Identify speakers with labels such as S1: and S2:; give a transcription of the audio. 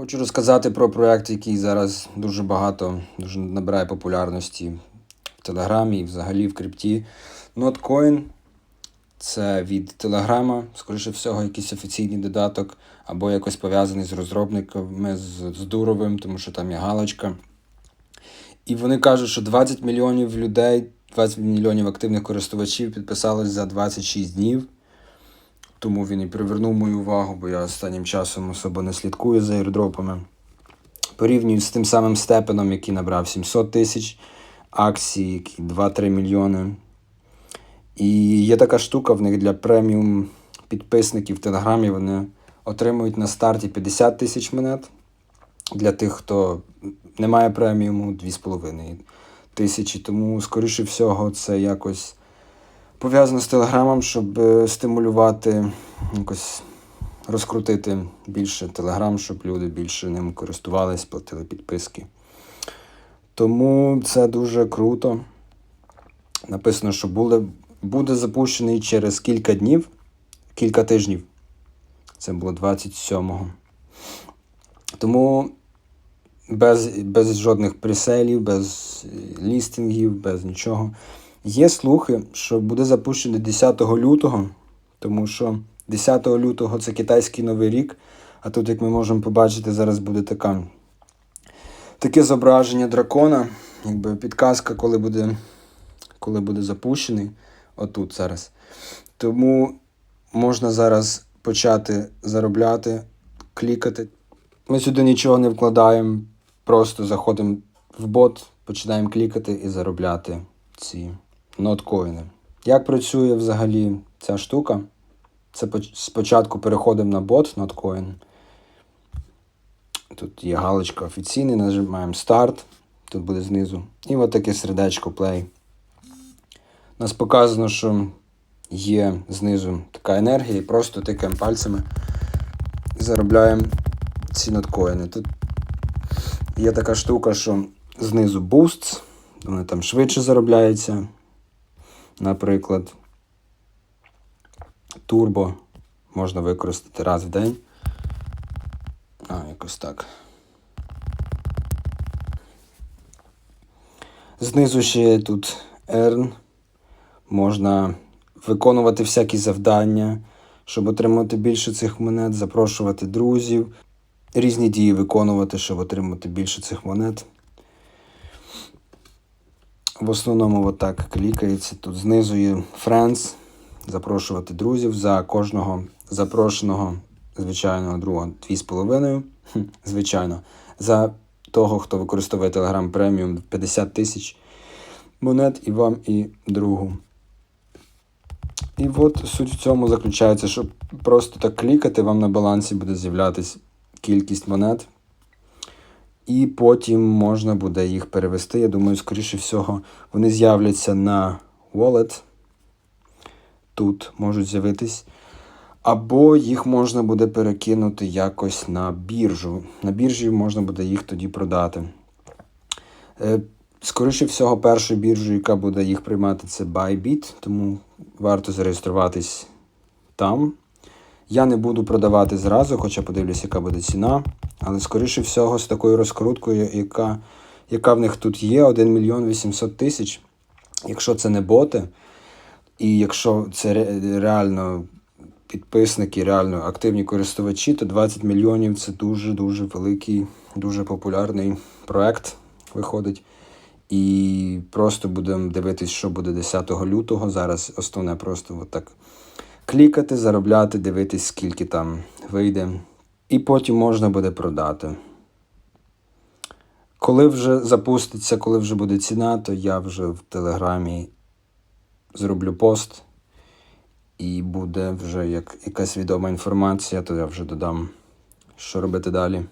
S1: Хочу розказати про проект, який зараз дуже багато дуже набирає популярності в Телеграмі і взагалі в крипті. Notcoin це від Телеграма, скоріше всього, якийсь офіційний додаток, або якось пов'язаний з розробниками, з, з Дуровим, тому що там є галочка. І вони кажуть, що 20 мільйонів людей, 20 мільйонів активних користувачів підписались за 26 днів. Тому він і привернув мою увагу, бо я останнім часом особо не слідкую за airdropами. Порівнюю з тим самим Степеном, який набрав 700 тисяч акцій, які 2-3 мільйони. І є така штука в них для преміум підписників в Телеграмі. Вони отримують на старті 50 тисяч монет. Для тих, хто не має преміуму, 2,5 тисячі. Тому, скоріше всього, це якось пов'язано з Телеграмом, щоб е, стимулювати, якось розкрутити більше Телеграм, щоб люди більше ним користувались, платили підписки. Тому це дуже круто. Написано, що буде, буде запущений через кілька днів, кілька тижнів. Це було 27-го. Тому без, без жодних преселів, без е, лістингів, без нічого. Є слухи, що буде запущений 10 лютого, тому що 10 лютого це китайський новий рік. А тут, як ми можемо побачити, зараз буде така, таке зображення дракона, якби підказка, коли буде, коли буде запущений. Отут зараз. Тому можна зараз почати заробляти, клікати. Ми сюди нічого не вкладаємо, просто заходимо в бот, починаємо клікати і заробляти ці ноткоїни. Як працює взагалі ця штука? Це спочатку переходимо на бот Notcoin. Тут є галочка офіційний, нажимаємо старт. Тут буде знизу. І от таке сердечко play. Нас показано, що є знизу така енергія, і просто тикаємо пальцями заробляємо ці ноткоїни. Тут є така штука, що знизу boosts, вони там швидше заробляються. Наприклад, турбо можна використати раз в день. А, якось так. Знизу ще тут Earn. Можна виконувати всякі завдання, щоб отримати більше цих монет, запрошувати друзів, різні дії виконувати, щоб отримати більше цих монет. В основному отак клікається. Тут знизу є Friends, запрошувати друзів за кожного запрошеного звичайного друга 2,5. Хм, Звичайно. За того, хто використовує Telegram Premium 50 тисяч монет і вам, і другу. І от суть в цьому заключається, що просто так клікати, вам на балансі буде з'являтись кількість монет. І потім можна буде їх перевести. Я думаю, скоріше всього, вони з'являться на wallet. Тут можуть з'явитись. Або їх можна буде перекинути якось на біржу. На біржі можна буде їх тоді продати. Е, Скоріше всього, першою біржею, яка буде їх приймати, це Bybit, тому варто зареєструватись там. Я не буду продавати зразу, хоча подивлюсь, яка буде ціна. Але, скоріше всього, з такою розкруткою, яка, яка в них тут є, 1 мільйон 800 тисяч. Якщо це не боти, і якщо це реально підписники, реально активні користувачі, то 20 мільйонів це дуже-дуже великий, дуже популярний проект виходить. І просто будемо дивитись, що буде 10 лютого. Зараз основне просто отак клікати, заробляти, дивитись, скільки там вийде. І потім можна буде продати. Коли вже запуститься, коли вже буде ціна, то я вже в Телеграмі зроблю пост. І буде вже як якась відома інформація, то я вже додам, що робити далі.